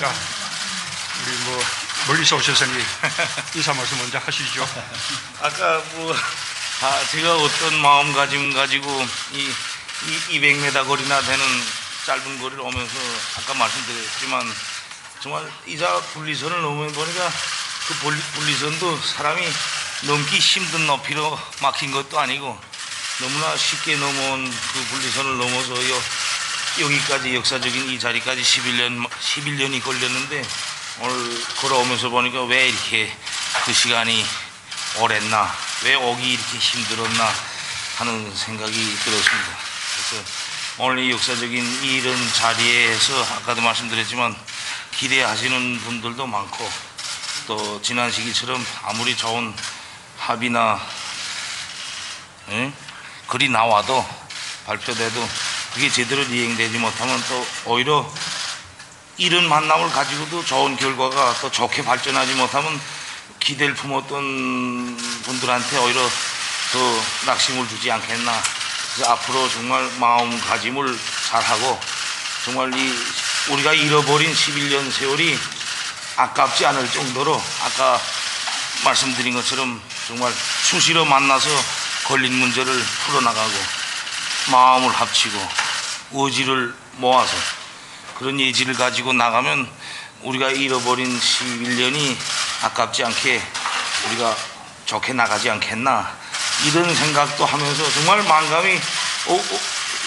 자, 우리 뭐 멀리서 오셨으니 인사 말씀 먼저 하시죠. 아까 뭐 아, 제가 어떤 마음가짐 가지고 이, 이 200m 거리나 되는 짧은 거리를 오면서 아까 말씀드렸지만 정말 이자 분리선을 넘으면 보니까 그 분리- 분리선도 사람이 넘기 힘든 높이로 막힌 것도 아니고 너무나 쉽게 넘어온 그 분리선을 넘어서 요, 여기까지 역사적인 이 자리까지 11년 11년이 걸렸는데 오늘 걸어오면서 보니까 왜 이렇게 그 시간이 오랬나 왜 오기 이렇게 힘들었나 하는 생각이 들었습니다. 그래서 오늘 이 역사적인 이런 자리에서 아까도 말씀드렸지만 기대하시는 분들도 많고 또 지난 시기처럼 아무리 좋은 합의나 예? 글이 나와도 발표돼도 그게 제대로 이행되지 못하면 또 오히려 이런 만남을 가지고도 좋은 결과가 또 좋게 발전하지 못하면 기대를 품었던 분들한테 오히려 더 낙심을 주지 않겠나. 그래서 앞으로 정말 마음가짐을 잘하고 정말 이 우리가 잃어버린 11년 세월이 아깝지 않을 정도로 아까 말씀드린 것처럼 정말 수시로 만나서 걸린 문제를 풀어나가고 마음을 합치고 의지를 모아서 그런 예지를 가지고 나가면 우리가 잃어버린 11년이 아깝지 않게 우리가 좋게 나가지 않겠나 이런 생각도 하면서 정말 만감이 오- 오-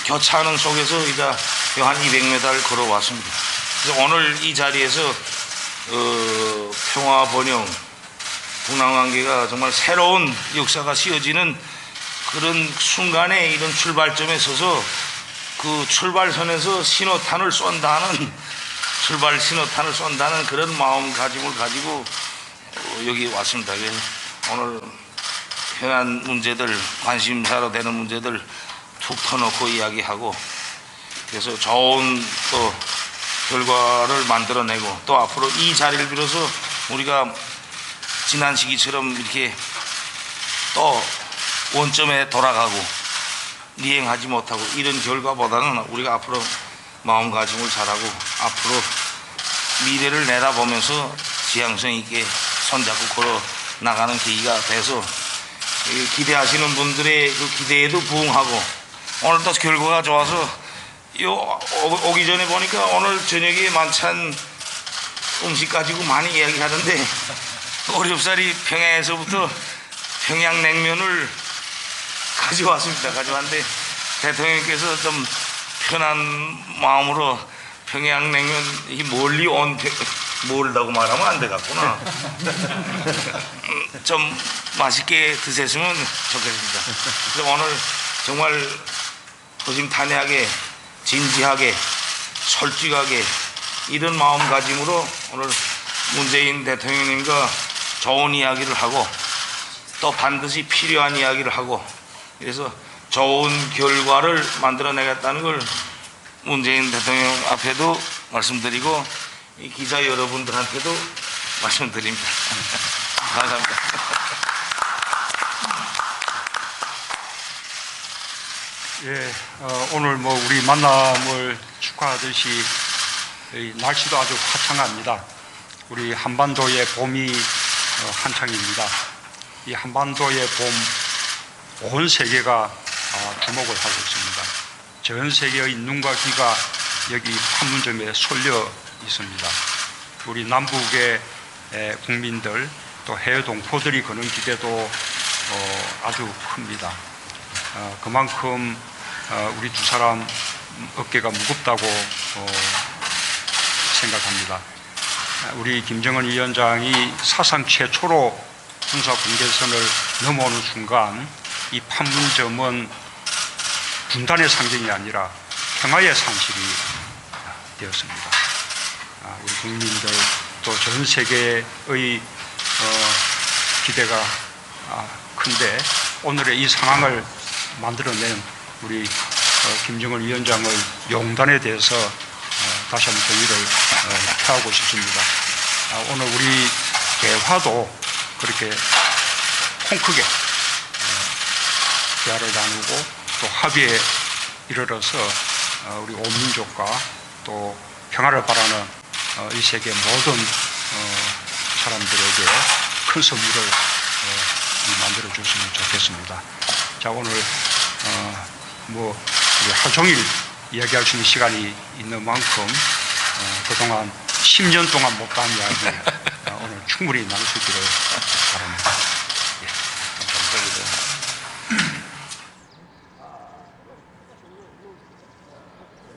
교차하는 속에서 이제 한 200m를 걸어왔습니다. 그래서 오늘 이 자리에서 어, 평화 번영 북남관계가 정말 새로운 역사가 씌어지는 그런 순간에 이런 출발점에 서서 그 출발선에서 신호탄을 쏜다는 출발 신호탄을 쏜다는 그런 마음가짐을 가지고 어, 여기 왔습니다. 그래서 오늘 현안 문제들 관심사로 되는 문제들 툭 터놓고 이야기하고 그래서 좋은 또 결과를 만들어내고 또 앞으로 이 자리를 빌어서 우리가 지난 시기처럼 이렇게 또 원점에 돌아가고 이행하지 못하고 이런 결과보다는 우리가 앞으로 마음가짐을 잘하고 앞으로 미래를 내다보면서 지향성 있게 손잡고 걸어 나가는 계기가 돼서 이 기대하시는 분들의 그 기대에도 부응하고 오늘도 결과가 좋아서 요 오- 오기 전에 보니까 오늘 저녁에 만찬 음식 가지고 많이 이야기하던데 어렵사리 평양에서부터 평양냉면을 가져왔습니다. 가져왔는데 대통령께서 좀 편한 마음으로 평양냉면 이 멀리 온 평- 멀다고 말하면 안 되겠구나. 음, 좀 맛있게 드셨으면 좋겠습니다. 그래서 오늘 정말 허심탄회하게 진지하게 솔직하게 이런 마음가짐으로 오늘 문재인 대통령님과 좋은 이야기를 하고 또 반드시 필요한 이야기를 하고 그래서 좋은 결과를 만들어내겠다는 걸 문재인 대통령 앞에도 말씀드리고 이 기자 여러분들한테도 말씀드립니다. 감사합니다. 예, 어, 오늘 뭐 우리 만남을 축하하듯이 이 날씨도 아주 화창합니다. 우리 한반도의 봄이 어, 한창입니다. 이 한반도의 봄, 온 세계가 어, 주목을 하고 있습니다. 전 세계의 눈과 귀가 여기 판문점에 쏠려 있습니다. 우리 남북의 에, 국민들 또 해외 동포들이 거는 기대도 어, 아주 큽니다. 어, 그만큼 어, 우리 두 사람 어깨가 무겁다고 어, 생각합니다. 아, 우리 김정은 위원장이 사상 최초로 군사 분계선을 넘어오는 순간 이 판문점은 분단의 상징이 아니라 평화의 상실이 되었습니다. 아, 우리 국민들 또 전 세계의 어, 기대가 아, 큰데 오늘의 이 상황을 만들어낸 우리 어, 김정은 위원장의 용단에 대해서 어, 다시 한번 정의를 어, 표하고 싶습니다. 아, 오늘 우리 대화도 그렇게 콩 크게 어, 대화를 나누고 또 합의에 이르러서 어, 우리 온 민족과 또 평화를 바라는 어, 이 세계 모든 어, 사람들에게 큰 선물을 만들어 줬으면 좋겠습니다. 자 오늘 어, 뭐 하루 종일 이야기할 수 있는 시간이 있는 만큼 어, 그동안 10년 동안 못한 이야기 어, 오늘 충분히 나눌 수 있기를 바랍니다.